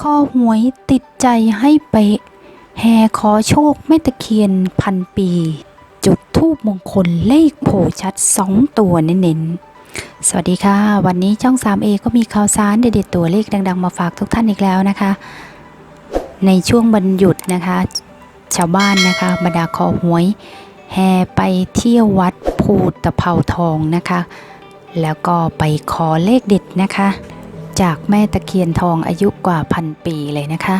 ข้อหวยติดใจให้เป๊ะ แห่ขอโชคแม่ตะเคียนพันปี จุดทูบมงคลเลขโผลชัด2ตัวเน้นๆ สวัสดีค่ะ วันนี้ช่อง 3A ก็มีข่าวสารเด็ดๆตัวเลขดัง ๆ มาฝากทุกท่านอีกแล้วนะคะ ในช่วงวันหยุดนะคะ ชาวบ้านนะคะบรรดาคอหวย แห่ไปเที่ยววัดภูตะเภาทองนะคะ แล้วก็ไปขอเลขเด็ดนะคะ จากแม่ตะเคียนทองอายุกว่าพันปีเลยนะคะ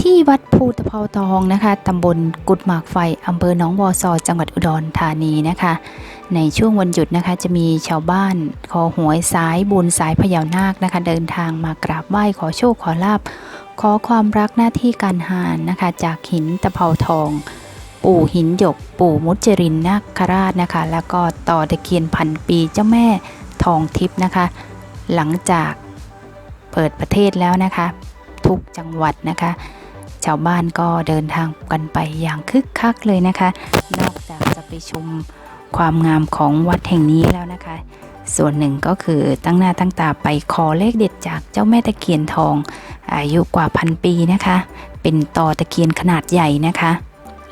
ที่วัดภูตะเภาทองนะคะตำบลกุดหมากไฟอำเภอหนองวอซอจังหวัดอุดรธานีนะคะ ในช่วงวันหยุดนะคะจะมีชาวบ้านขอหวยสายบุญสายพญานาคนะคะ เดินทางมากราบไหว้ขอโชคขอลาบ ขอความรักหน้าที่การหานนะคะ จากหินตะเภาทองปู่หินหยก ปู่มุจรินนาคราชนะคะ แล้วก็ต่อตะเคียนพันปีเจ้าแม่ทองทิพย์นะคะ หลังจาก ปิดประเทศแล้วนะคะ ทุกจังหวัดนะคะ ชาวบ้านก็เดินทางกันไปอย่างคึกคักเลยนะคะ นอกจากจะไปชมความงามของวัดแห่งนี้แล้วนะคะ ส่วนหนึ่งก็คือตั้งหน้าตั้งตาไปขอเลขเด็ดจากเจ้าแม่ตะเคียนทอง อายุกว่าพันปีนะคะ เป็นต่อตะเคียนขนาดใหญ่นะคะ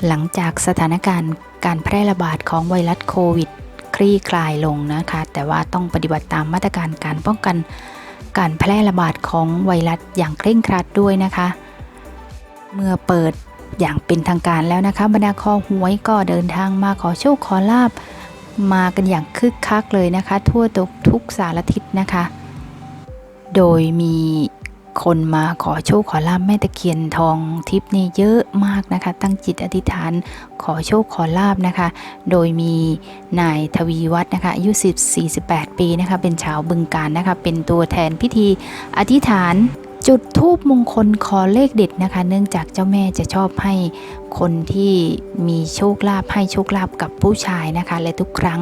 หลังจากสถานการณ์การแพร่ระบาดของไวรัสโควิด คลี่คลายลงนะคะ แต่ว่าต้องปฏิบัติตามมาตรการการป้องกัน การแพร่ระบาดของไวรัสอย่างเคร่งครัดด้วยนะคะ เมื่อเปิดอย่างเป็นทางการแล้วนะคะบรรดาคอหวยก็เดินทางมาขอโชคขอลาบมากันอย่างคึกคักเลยนะคะ ทั่วทุกทุกสารทิศนะคะ โดยมี คนมาขอโชคขอลาบแม่ตะเคียนทองทิพย์นี่เยอะมากนะคะ ตั้งจิตอธิษฐานขอโชคขอลาบนะคะ โดยมีนายทวีวัฒน์นะคะอายุ10 48 ปีนะคะ เป็นชาวบึงการนะคะ เป็นตัวแทนพิธีอธิษฐานจุดทูบมงคลขอเลขเด็ดนะคะ เนื่องจากเจ้าแม่จะชอบให้คนที่มีโชคลาภให้โชคลาภกับผู้ชายนะคะ และทุกครั้ง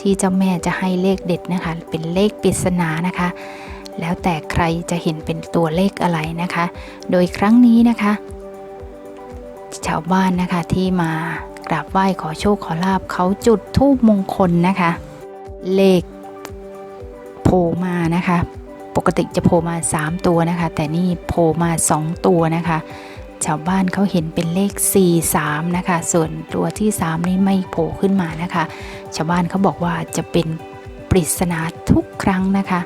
ที่เจ้าแม่จะให้เลขเด็ดนะคะ เป็นเลขปริศนานะคะ แล้วแต่ใครจะเห็นเป็นตัวเลขอะไรนะคะ โดยครั้งนี้นะคะ ชาวบ้านนะคะที่มากราบไหว้ขอโชคขอลาบเขาจุดทูบมงคลนะคะ เลขโผล่มานะคะ ปกติจะโผล่มา 3 ตัวนะคะ แต่นี่โผล่มา 2 ตัวนะคะชาวบ้านเขาเห็นเป็นเลข 4 3 นะคะ ส่วนตัวที่ 3 นี่ไม่โผล่ขึ้นมานะคะ ชาวบ้านเขาบอกว่าจะเป็น ปริศนาทุกครั้งนะคะ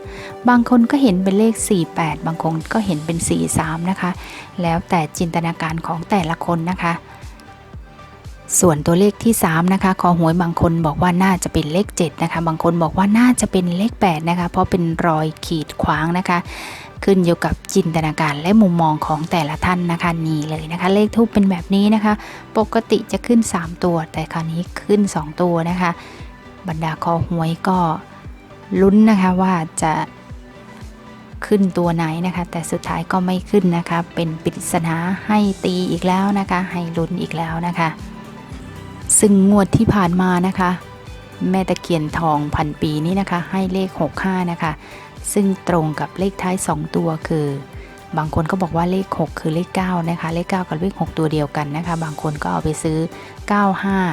บางคนก็เห็นเป็นเลข 48 บางคนก็เห็นเป็น 43 นะคะ แล้วแต่จินตนาการของแต่ละคนนะคะ ส่วนตัวเลขที่ 3 นะคะคอหวยบางคนบอกว่าน่าจะเป็นเลข 7 นะคะ บางคนบอกว่าน่าจะเป็นเลข 8 นะคะ เพราะเป็นรอยขีดขวางนะคะขึ้นอยู่กับจินตนาการและมุมมองของแต่ละท่านนะคะนี่เลยนะคะ เลขทูปเป็นแบบนี้นะคะ ปกติจะขึ้น 3 ตัว แต่คราวนี้ขึ้น 2 ตัวนะคะ บรรดาคอหวยก็ ลุ้นนะคะว่าจะขึ้นตัวไหนนะคะ แต่สุดท้ายก็ไม่ขึ้นนะคะ เป็นปริศนาให้ตีอีกแล้วนะคะ ให้ลุ้นอีกแล้วนะคะ ซึ่งงวดที่ผ่านมานะคะ แม่ตะเคียนทองพันปีนี้นะคะ ให้เลข 65 นะคะ ซึ่งตรงกับเลขท้าย 2 ตัวคือบางคนก็บอกว่าเลข 6 คือเลข 9 นะคะ เลข 9 กับเลข 6 ตัวเดียวกันนะคะ บางคนก็เอาไปซื้อ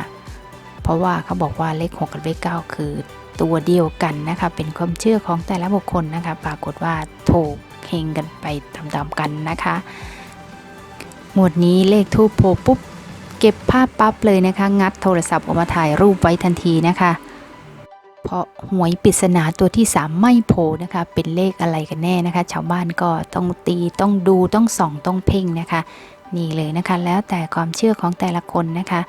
95 เพราะว่าเขาบอกว่าเลข 6 กับเลข 9 คือ ตัวเดียวกันนะคะเป็นความเชื่อของแต่ละบุคคลนะคะ ปรากฏว่าถูกเฮงกันไปตามๆกันนะคะ หมวดนี้เลขทูปโผล่ปุ๊บ เก็บภาพปั๊บเลยนะคะ งัดโทรศัพท์ออกมาถ่ายรูปไว้ทันทีนะคะ เพราะหวยปริศนาตัวที่ 3 ไม่โผล่นะคะ เป็นเลขอะไรกันแน่นะคะ ชาวบ้านก็ต้องตีต้องดูต้องส่องต้องเพ่งนะคะ นี่เลยนะคะ แล้วแต่ความเชื่อของแต่ละคนนะคะ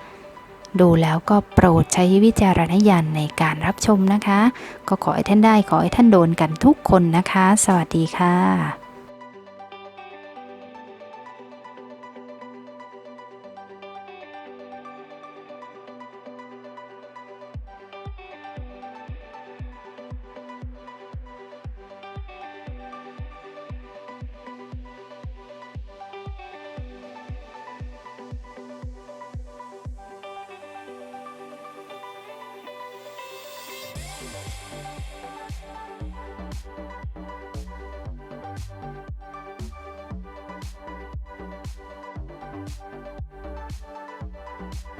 ดูแล้วก็โปรดใช้วิจารณญาณในการรับชมนะคะ ก็ขอให้ท่านได้ขอให้ท่านโดนกันทุกคนนะคะ สวัสดีค่ะ Thank